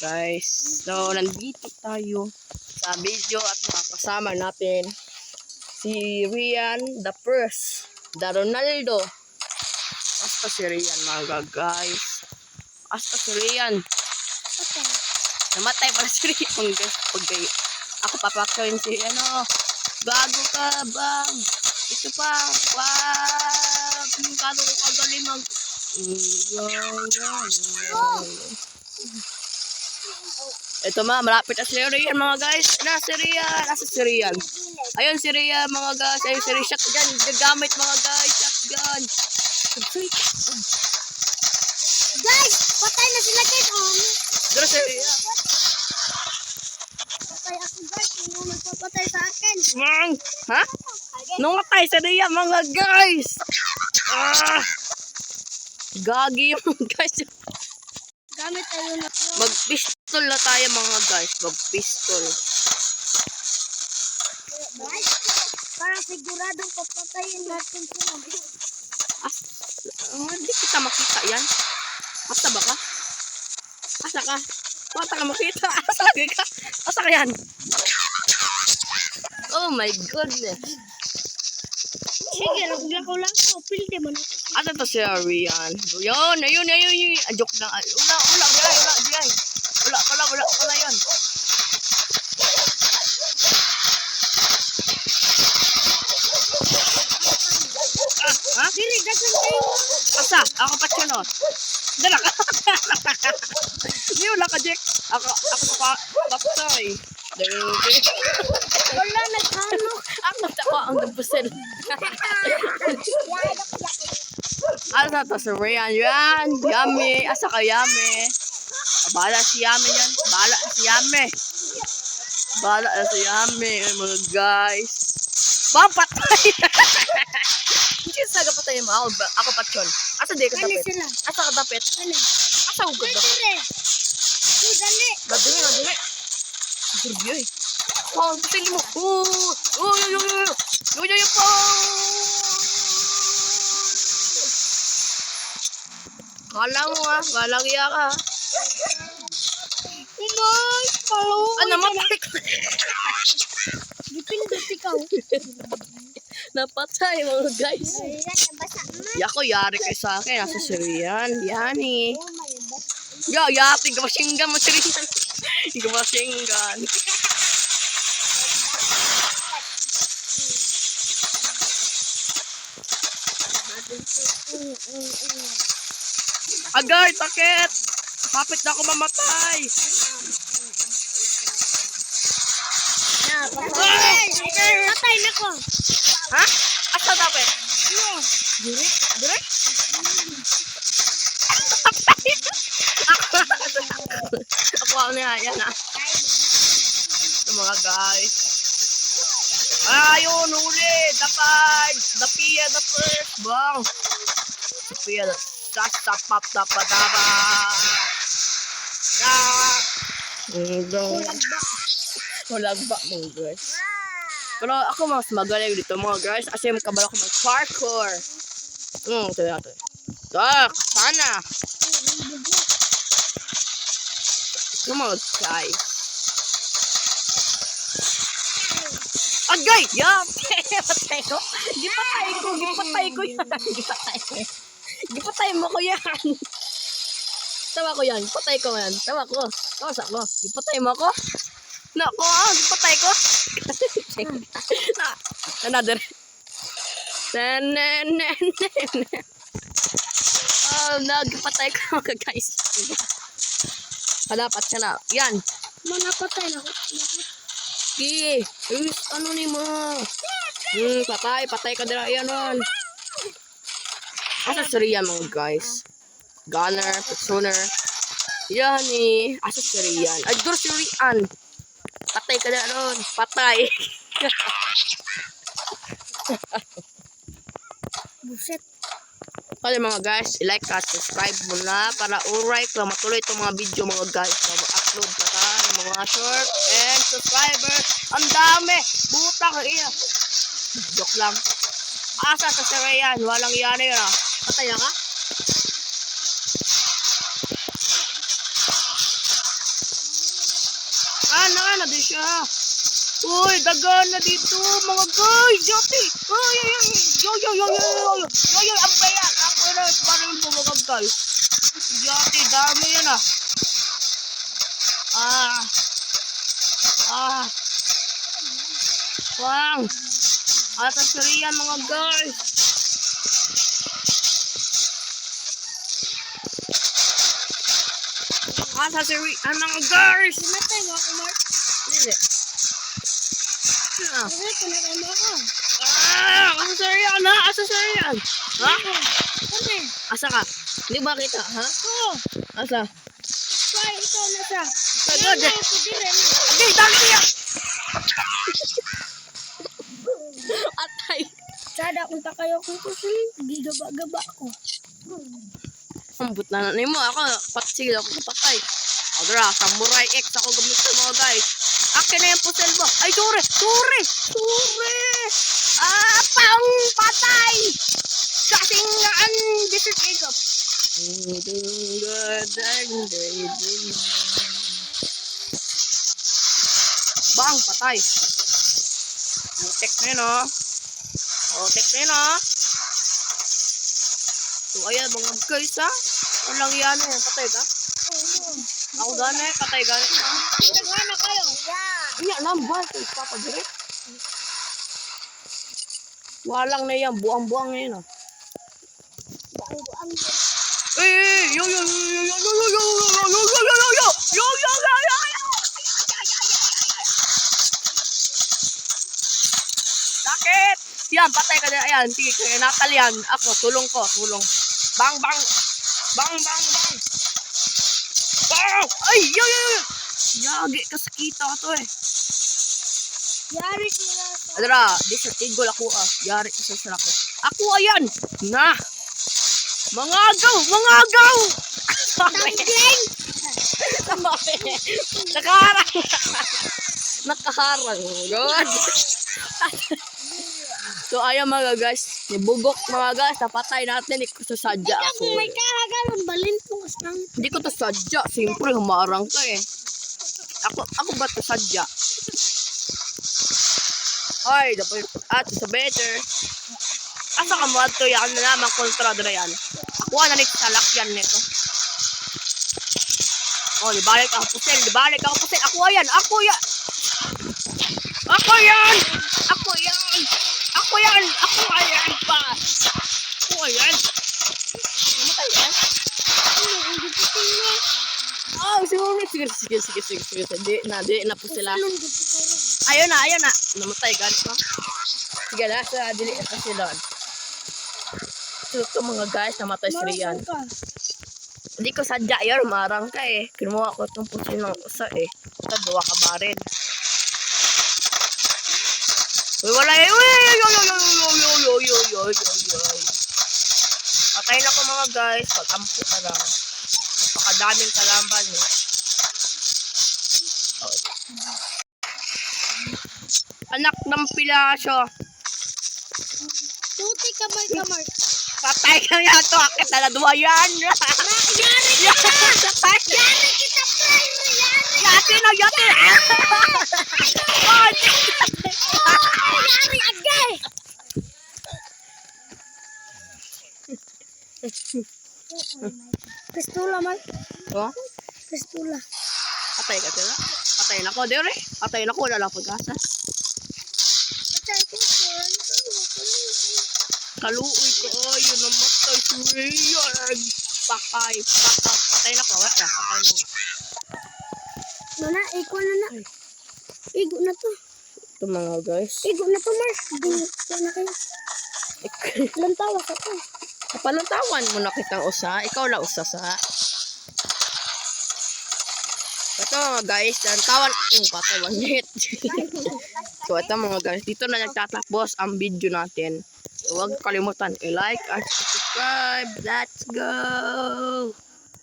guys. So, nandito tayo sa video at makakasama natin si Rian the first, the Ronaldo. Basta si Rian mga guys. Basta si Rian. Namatay pala si Rian mga guys. Pag ako papakawin si ano, bago ka bang? Ito pa, wag, kado ko kagaling mag... Ito ma, malapit na si Rian mga guys. Na si Rian, nasa si Rian. Ayun si Rian mga guys. Ayun si Rian, shotgun. Gagamit mga guys, shotgun. Guys, patay na sila guys. Oh, Dito si Rian. patay ako guys. Hindi magpapatay sa akin. Mang! Ha? Nung matay si Rian mga guys. Ah! Gagi yung guys. Gamit tayo na po. Mag-pistol na tayo mga guys. Mag-pistol. Para siguradong papatayin natin sila. Ah, hindi kita makita yan. Asa ba ka? Asa ka? Bata ka makita. Asa lagi ka? Asa ka yan? Oh my goodness. Sige, naglakaw lang ako. Pilde mo na. Ano to si Arian? Yun, ayun, ayun, ayun. Joke lang. Ah, Wala, wala, wala, wala, diyan. Wala, wala yan. Ah, ha? Dili, dagan tayo. Asa? Ako pa siya, no? Dala ka. Hindi, wala ka, Jack. Ako, ako pa, baptay. Dali. Wala, nagkano. Ako, ako, ang nagpusel. Asa to si Rian? Yan, yummy. Asa ka, yummy? Bala si Yami yan. Bala si Yami. Bala na si Yami, mga guys. Papatay! Hindi sa kapatay mo. Ako, ako patyon. Asa di ka dapit? Asa ka dapit? Asa Dali, dapit? dali. Madali, madali. Sergio eh. Oh, pasili mo. Oh, oh, yo, yo, yo, yo. Yo, yo, po. Kala mo ah, walang iya ka. Umay, palo. Ah, namatay ko. Dipindot ikaw. Napatay mga guys. Na. Yako, yari kayo sa akin. Nasa Sirian. Yan eh. Oh. Yo, yati ka masinggan mo mm, mm. Agay, sakit. Kapit na ako mamatay. Patay. Patay na ko. Ha? Asa dapat? Ano? Dire? Dire? Ako ako na yan ah. Ito mga guys. Ayun, huli. Dapat. Dapiya the first. Bang. Dapiya the Sasapap dapadaba. Ah. Hanggang. Walang ba mga guys. Pero ako mas magaling dito mga guys. Kasi kabalo ko mag-parkour. Hmm, ito natin. Ah, sana. Ito mga guys. Agay! Yup! Patay ko. Gipatay ko. Gipatay ko yan. Gipatay. Gipatay mo ko yan. Tawa ko yan. Patay ko yan. Tawa ko. Tawa sa ko. Gipatay mo ko. Nako, ah, gipatay ko. another. Oh, nagpatay ko mga guys. Palapat siya na. Yan. Mga patay na ko. Ki, Uy, ano ni mo? Hmm, patay, patay ka dira yan on. Asa Syria mga guys? Gunner, Petsoner. Yan eh. Asa Syrian? Ay, dur Syrian. Patay ka na ron. Patay. Buset. Kaya mga guys, i-like at subscribe mo na para alright lang matuloy itong mga video mga guys na mag-upload pa ng mga short and subscriber. Ang dami! Buta ka iya. Joke lang. Asa sa Sarayan? Walang iyan na yun ah. Patay na ka? Ah, na, na din siya. Uy, dagan na dito, mga guys. Yati. Uy, uy. Yo, yo, yo, yo, yo, yo. Yo, yo, ang bayan. Ako na, parang po mga guys. Yati, dami yan ah. Ah. Ah. Wang. Ata suriyan mga guys. Ah, sa siri ang mga girls. Pinatay ah. mo ako, Mark. Hindi. Ah. Pinatay mo. Ah, ang siri yan, ha? Asa siri yan? Ha? Hindi. Asa ka? Hindi ba kita, ha? Oo. Asa? Ay, ikaw na siya. Pagod. Hindi, dami yan. Atay. Sada, punta kayo kung kusulit. Gigaba-gaba ko. Hmm. Ambot na na mo ako. Patsig ako patay. Adra, samurai X ako gamit sa mga guys. Akin na yung puzzle mo. Ay, sure! Sure! Sure! Ah, pang patay! Kasingaan! This is Jacob. Bang, patay. Mutek na yun, oh. Mutek na yun, oh. So, ayan, mga guys, ha? Walang yan, eh. Patay ka? Ako gani, patay gani. Nagana kayo. Iya, lamban. Ito, papadiri. Walang na yan. Buang-buang na yan, oh. Buang-buang. Eh, eh, yo, yo, yo, yo, Yan, patay ka na. Ayan, sige, kaya nakal yan. Ako, tulong ko, tulong. Bang, bang! Bang, bang, bang! Bang! Ay, yo, yo, yo! Yagi, kasakita ka to eh. Yari sila sa... Adra, di sa tigol ako ah. Yari sa sa ako. Ako ayan! Na! Mga agaw! Mga agaw! Tumbling! Nakaharang! Nakaharang. God! so ayan mga guys. Nibugok mga guys. Napatay natin. Hindi ko to sadya ako. kung may kahagalan, balin po kasang... Hindi ko to sadya. Siyempre, humarang ka eh. Ako, ako ba to sadya? Ay, dapat at sa better. Asa ka mo ato yan na naman kontra dira yan. Ako na ni salakyan nito. Oh, di balik ako pusel, di balik ako pusel. Ako yan, ako yan. Ako yan. Ako. Ako yan. Ako yan pa. Ako yan. Namatay yan. Ano, hindi sila. Oh, sorry. Sige, sige, sige, sige, sige. Di na, di na po sila. Rin? Ayun na, ayun na. Namatay ka pa. Sige na, sa dili na sila. So, ito mga guys, namatay si Rian. Hindi ko sadya yun, marang ka eh. Kinuha ko itong pusin ng isa eh. Sa duwa ka baril. Uy, wala eh. Uy, yo, yo, yo, yo, yo, yo, yo, yo, yo, yo. Patay na ko mga guys. Pag-ampo ka lang. Napakadaming kalamban eh. Oh. Anak ng pilasyo. Tuti ka, Mark, ka, Mark. Patay ka nga to. Akit na nadwa yan. Yari Yari kita, pre! Yari! Yati na, yati! Oh, Yari, agay! Pistula, Mark. Oh, Pistula. patay ka sila. Patay na ko, dire. Patay na ko, wala lang pag-asa. Patay ko. Kaluoy ko, oh, yun namatay si Rian. Pakay, pakay. Patay na ko, wala na, patay na nga. Nana, iko na na. Igo na to. Ito mga guys. Igo na to, Mark. Igo na kayo. Lantawa ka to. Kapalantawan mo na kitang usa. Ikaw na usa sa. Ito mga guys. Ang patay, one hit. so ito mga guys, dito na nagtatapos ang video natin. Huwag kalimutan i-like at subscribe. Let's go!